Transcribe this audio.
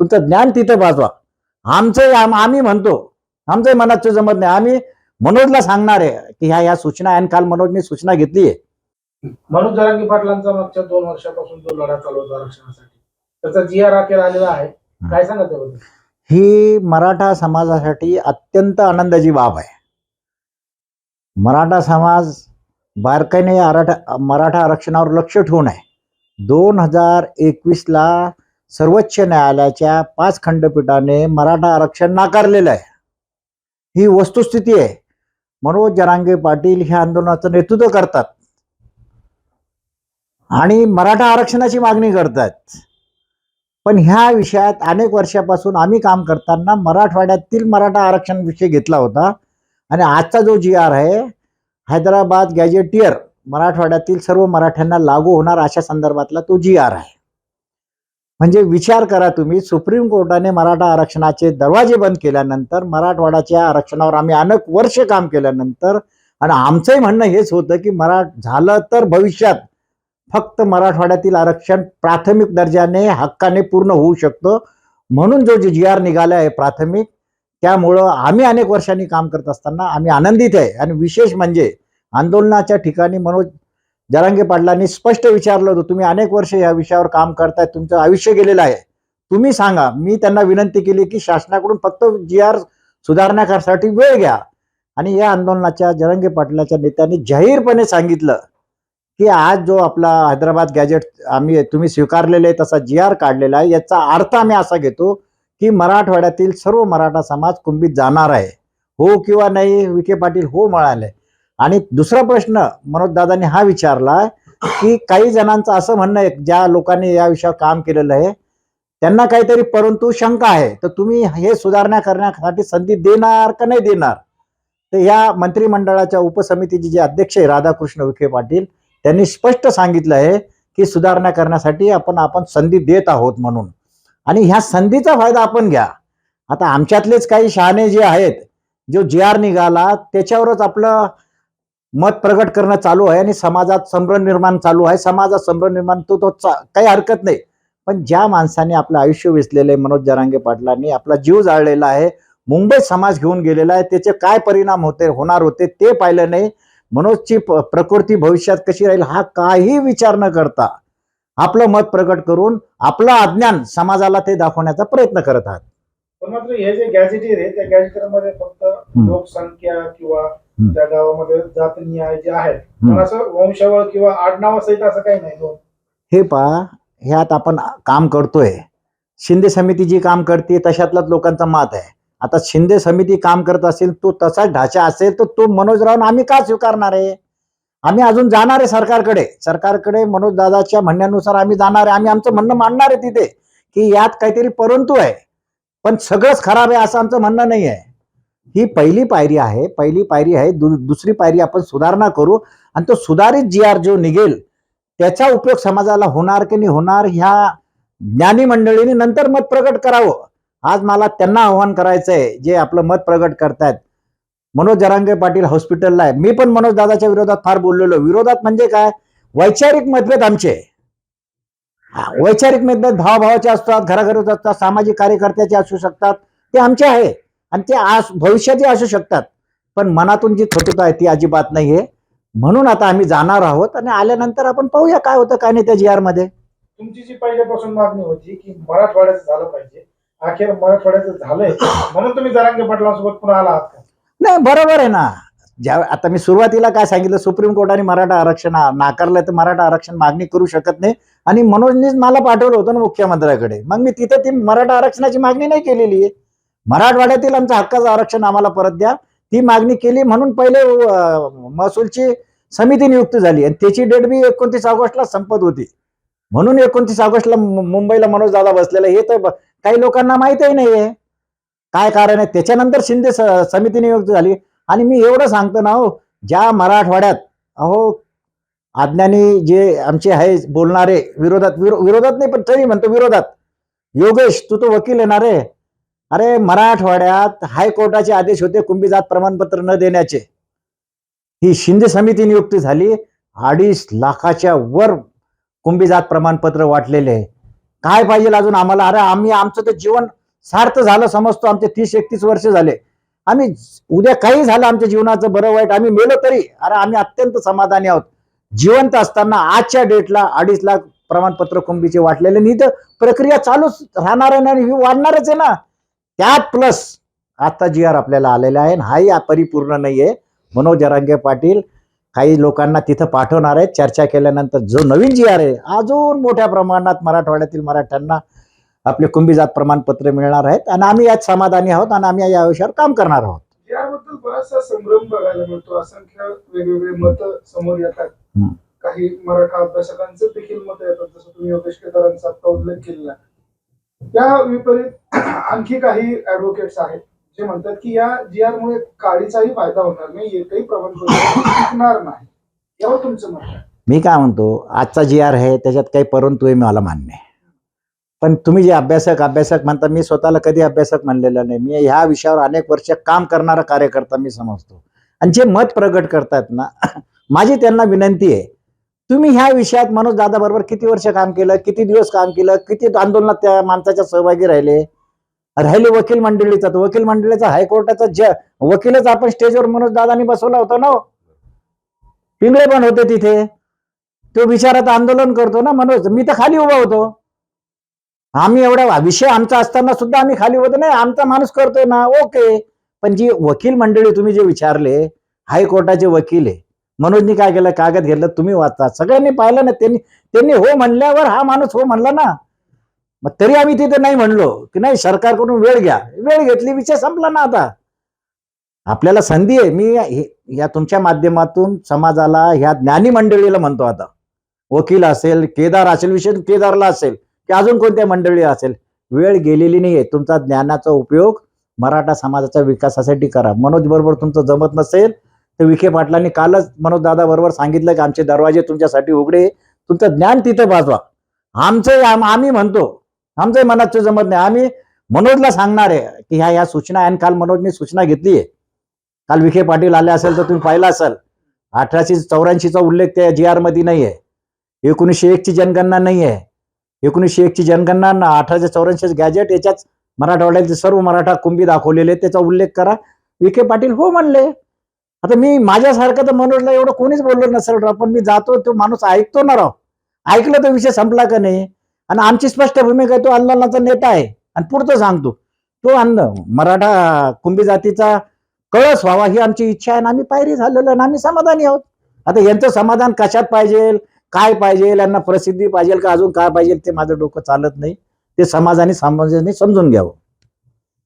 तुमचं ज्ञान तिथं वाजवा आमचं आम- आम्ही म्हणतो. आमचंही मनात जमत नाही. आम्ही मनोजला सांगणार आहे की ह्या ह्या सूचना आणि काल मनोजने सूचना घेतली आहे. मनोज जरांगी पाटलांचा मागच्या दोन वर्षापासून जो लढा चालू होता आरक्षणासाठी त्याचा जी आर अखेर आलेला आहे. काय सांगा त्याबद्दल? ही मराठा समाजासाठी अत्यंत आनंदाची बाब आहे. मराठा समाज बारकाईने आराठा मराठा आरक्षणावर लक्ष ठेवून आहे दोन हजार एकवीसला सर्वोच्च न्यायालयाच्या पाच खंडपीठाने मराठा आरक्षण नाकारलेलं आहे. ही वस्तुस्थिती आहे. मनोज जरांगे पाटील ह्या आंदोलनाचं नेतृत्व करतात. आणि मराठा आरक्षणाची मागणी करतात. पण ह्या विषयात अनेक वर्षापासून आम्ही काम करताना मराठवाड्यातील मराठा आरक्षण विषय घेतला होता. आणि आजचा जो जी आर आहे हैदराबाद गॅजेटियर मराठवाड्यातील सर्व मराठ्यांना लागू होणार अशा संदर्भातला तो जी आर आहे. म्हणजे विचार करा तुम्ही सुप्रीम कोर्टाने मराठा आरक्षणाचे दरवाजे बंद केल्यानंतर मराठवाड्याच्या आरक्षणावर आम्ही अनेक वर्ष काम केल्यानंतर आणि आमचंही म्हणणं हेच होतं की मरा झालं तर भविष्यात फक्त मराठवाड्यातील आरक्षण प्राथमिक दर्जाने हक्काने पूर्ण होऊ शकतं. म्हणून जो जी आर निघाला आहे प्राथमिक त्यामुळं आम्ही अनेक वर्षांनी काम करत असताना आम्ही आनंदित आहे. आणि विशेष म्हणजे आंदोलनाच्या ठिकाणी मनोज जरांगे पाटलांनी स्पष्ट विचारलं होतं तुम्ही अनेक वर्ष या विषयावर काम करताय तुमचं आयुष्य गेलेलं आहे. तुम्ही सांगा मी त्यांना विनंती केली की शासनाकडून फक्त जी आर सुधारण्यासाठी वेळ घ्या. आणि या आंदोलनाच्या जरंगे पाटलाच्या नेत्यांनी जाहीरपणे सांगितलं की आज जो आपला हैदराबाद गॅजेट आम्ही तुम्ही स्वीकारलेले तसा जी आर काढलेला आहे याचा अर्थ आम्ही असा घेतो की मराठवाड्यातील सर्व मराठा समाज कुंभीत जाणार आहे. हो किंवा नाही विखे पाटील हो म्हणाले आणि दुसरा प्रश्न मनोज दादांनी हा विचारला की काही जणांचं असं म्हणणं आहे ज्या लोकांनी या विषयावर काम केलेलं आहे त्यांना काहीतरी परंतु शंका आहे. तर तुम्ही हे सुधारणा करण्यासाठी संधी देणार का नाही देणार? तर या मंत्रिमंडळाच्या उपसमितीचे जे अध्यक्ष आहे राधाकृष्ण विखे पाटील त्यांनी स्पष्ट सांगितलं आहे की सुधारणा करण्यासाठी आपण आपण संधी देत आहोत म्हणून. आणि ह्या संधीचा फायदा आपण घ्या. आता आमच्यातलेच काही शहाणे जे आहेत जो जे आर निघाला त्याच्यावरच आपलं मत प्रगट करणं चालू आहे आणि समाजात संभ्रम निर्माण चालू आहे. समाजात संभ्रम निर्माण तो तो काही हरकत नाही. पण ज्या माणसाने आपलं आयुष्य वेचलेलं आहे मनोज जरांगे पाटलांनी आपला जीव जाळलेला आहे मुंबईत समाज घेऊन गेलेला आहे त्याचे काय परिणाम होते होणार होते ते पाहिलं नाही. मनोजची प्रकृती भविष्यात कशी राहील हा काही विचार न करता आपलं मत प्रकट करून आपलं अज्ञान समाजाला ते दाखवण्याचा प्रयत्न करत आहात. पण मात्र हे जे गॅजेटियर आहे त्या गॅजेटियरमध्ये फक्त लोकसंख्या किंवा. त्या गावामध्ये जातनीय जे आहेत. पण असं वंशावळ किंवा आडनाव सहित असं काही नाही दोन हे पहा ह्यात आपण काम करतोय. शिंदे समिती जी काम करते तशातलाच लोकांचं मत आहे. आता शिंदे समिती काम करत असेल तो तसाच ढाचा असेल तर तो मनोज राऊन आम्ही का स्वीकारणार आहे? आम्ही अजून जाणार आहे सरकारकडे. सरकारकडे मनोज दादाच्या म्हणण्यानुसार आम्ही जाणार आहे. आम्ही आमचं म्हणणं मांडणार आहे तिथे की यात काहीतरी परंतु आहे. पण सगळंच खराब आहे असं आमचं म्हणणं नाही आहे. ही पहिली पायरी आहे. पहिली पायरी आहे. दु, दुसरी पायरी आपण सुधारणा करू. आणि तो सुधारित जी आर जो निघेल त्याचा उपयोग समाजाला होणार की नाही होणार ह्या ज्ञानी मंडळीने नंतर मत प्रगट करावं. आज मला त्यांना आव्हान करायचं आहे जे आपलं मत प्रगट करतायत. मनोज जरांगे पाटील हॉस्पिटलला आहे. मी पण मनोज दादाच्या विरोधात फार बोललेलो विरोधात म्हणजे काय? वैचारिक मतभेद आमचे. हा, वैचारिक मतभेद भावाभावाचे असतात घराघरात असतात सामाजिक कार्यकर्त्याचे असू शकतात. ते आमचे आहे. आणि ते आज भविष्याचे असू शकतात. पण मनातून जी थोटुता आहे ती अजिबात नाहीये. म्हणून आता आम्ही जाणार आहोत आणि आल्यानंतर आपण पाहूया काय होतं काय नाही त्या जी आरमध्ये. तुमची जी पहिल्यापासून मागणी होती की मराठवाड्याचं झालं पाहिजे अखेर मराठवाड्याचं झालंय म्हणून तुम्ही जरांगे पाटलांसोबत पुन्हा आला आहात का? नाही बरोबर आहे ना. ज्या आता मी सुरुवातीला काय सांगितलं सुप्रीम कोर्टाने मराठा आरक्षण नाकारलं तर मराठा आरक्षण मागणी करू शकत नाही. आणि मनोजनीच मला पाठवलं होतं ना मुख्यमंत्र्याकडे. मग मी तिथे ती मराठा आरक्षणाची मागणी नाही केलेली आहे मराठवाड्यातील आमचं हक्काचं आरक्षण आम्हाला परत द्या. ती मागणी केली म्हणून पहिले महसूलची समिती नियुक्त झाली. आणि त्याची डेट बी एकोणतीस ऑगस्टला संपत होती. म्हणून एकोणतीस ऑगस्टला मुंबईला मनोज दादा बसलेला. हे तर काही लोकांना माहितही नाहीये. काय कारण आहे? त्याच्यानंतर शिंदे समिती नियुक्त झाली. आणि मी एवढं सांगतो ना हो ज्या मराठवाड्यात अहो अज्ञानी जे आमचे आहे बोलणारे विरोधात विरो- विरोधात नाही पण तरी म्हणतो विरोधात. योगेश तू तो वकील येणार आहे अरे मराठवाड्यात हायकोर्टाचे आदेश होते कुंभी जात प्रमाणपत्र न देण्याचे. ही शिंदे समिती नियुक्ती झाली. अडीच लाखाच्या वर कुंभी जात प्रमाणपत्र वाटलेले आहे. काय पाहिजे अजून आम्हाला? अरे आम्ही आमचं तर जीवन सार्थ झालं समजतो. आमचे तीस एकतीस वर्ष झाले. आम्ही उद्या काही झालं आमच्या जीवनाचं बरं वाईट आम्ही मेलो तरी. अरे आम्ही अत्यंत समाधानी आहोत. जिवंत असताना आजच्या डेटला अडीच लाख प्रमाणपत्र कुंभीचे वाटलेले. नाही तर प्रक्रिया चालूच राहणार आहे ना आणि ही वाढणारच आहे ना. त्यात प्लस आता जी आर आपल्याला आलेला आहे हाही परिपूर्ण नाहीये. मनोज जरांगे पाटील काही लोकांना तिथं पाठवणार आहेत. चर्चा केल्यानंतर जो नवीन जी आर आहे अजून मोठ्या प्रमाणात मराठवाड्यातील मराठ्यांना आपले कुंभी जात प्रमाणपत्र मिळणार आहेत आणि आम्ही यात समाधानी आहोत आणि आम्ही या विषयावर काम करणार आहोत. याबद्दल बराचसा संभ्रम बघायला मिळतो. असंख्य वेगवेगळे मत समोर येतात. काही मराठा अभ्यासकांचं देखील मत येतात. जसं तुम्ही योगेश केदारांचा आता उल्लेख केलेला त्या विपरीत आणखी काही ऍडव्होकेट्स आहेत जे म्हणतात की या जी आर मुळे काळीचाही फायदा होणार नाही एकही प्रमाणपत्र टिकणार नाही. यावर तुमचं मत आहे मी काय म्हणतो आजचा जी आर आहे त्याच्यात काही परंतु आहे मला मान्य आहे. पण तुम्ही जे अभ्यासक अभ्यासक म्हणता मी स्वतःला कधी अभ्यासक म्हणलेलं नाही. मी ह्या विषयावर अनेक वर्ष काम करणारा कार्यकर्ता मी समजतो. आणि जे मत प्रगट करतात ना माझी त्यांना विनंती आहे तुम्ही ह्या विषयात मनोज दादा बरोबर किती वर्ष काम केलं किती दिवस काम केलं किती आंदोलनात त्या माणसाच्या सहभागी राहिले? राहिले वकील मंडळीचा तर वकील मंडळीचा हायकोर्टाचा ज वकीलच आपण स्टेजवर मनोज दादानी बसवला होता ना हो? पिंगळे पण होते तिथे. तो विचारात आंदोलन करतो ना मनोज. मी तर खाली उभा होतो. आम्ही एवढा विषय आमचा असताना सुद्धा आम्ही खाली होतो. नाही आमचा माणूस करतोय ना ओके. पण जी वकील मंडळी तुम्ही जे विचारले हायकोर्टाचे वकील आहे मनोजनी काय केलं? कागद घेतलं तुम्ही वाचता सगळ्यांनी पाहिलं ना त्यांनी त्यांनी हो म्हणल्यावर हा माणूस हो म्हणला ना. मग तरी आम्ही तिथे नाही म्हणलो. की नाही सरकारकडून वेळ घ्या. वेळ घेतली विषय संपला ना आता. आपल्याला संधी आहे. मी या तुमच्या माध्यमातून समाजाला ह्या ज्ञानी मंडळीला म्हणतो आता. वकील असेल केदार असेल विशेष केदारला असेल की अजून कोणत्या मंडळी असेल. वेळ गेलेली नाहीये. तुमचा ज्ञानाचा उपयोग मराठा समाजाच्या विकासासाठी करा. मनोज बरोबर तुमचं जमत नसेल तर विखे पाटलांनी कालच मनोज दादा बरोबर सांगितलं की आमचे दरवाजे तुमच्यासाठी उघडे तुमचं ज्ञान तिथं वाजवा आमचं आम- आम्ही म्हणतो आमचं मनात जमत नाही. आम्ही मनोजला सांगणार आहे की ह्या ह्या सूचना आहे आणि काल मनोजने सूचना घेतली आहे. काल विखे पाटील आले असेल तर तुम्ही पाहिला असाल. अठराशे चौऱ्याऐंशीचा उल्लेख त्या जी आरमध्ये नाही आहे. एकोणीसशे एक ची जनगणना नाही आहे. एकोणीसशे एक ची जनगणना ना अठराशे चौऱ्याऐंशी गॅजेट याच्याच मराठवाड्याचे सर्व मराठा कुंभी दाखवलेले त्याचा उल्लेख करा. विखे पाटील हो म्हणले. आता मी माझ्यासारखं तर मनोजला एवढं कोणीच बोललो नसेल राव पण मी जातो तो माणूस ऐकतो ना राव. ऐकलं तर विषय संपला का नाही? आणि आमची स्पष्ट भूमिका आहे तो आंदोलनाचा नेता आहे. आणि पुढचं सांगतो. तो आंद मराठा कुंभी जातीचा कळस व्हावा ही आमची इच्छा आहे आणि आम्ही पायरी झालेलो आणि आम्ही समाधानी आहोत. आता यांचं समाधान कशात पाहिजे? काय पाहिजे? यांना प्रसिद्धी पाहिजे का? अजून काय पाहिजे? ते माझं डोकं चालत नाही. ते समाजाने समाजाने समजून घ्यावं.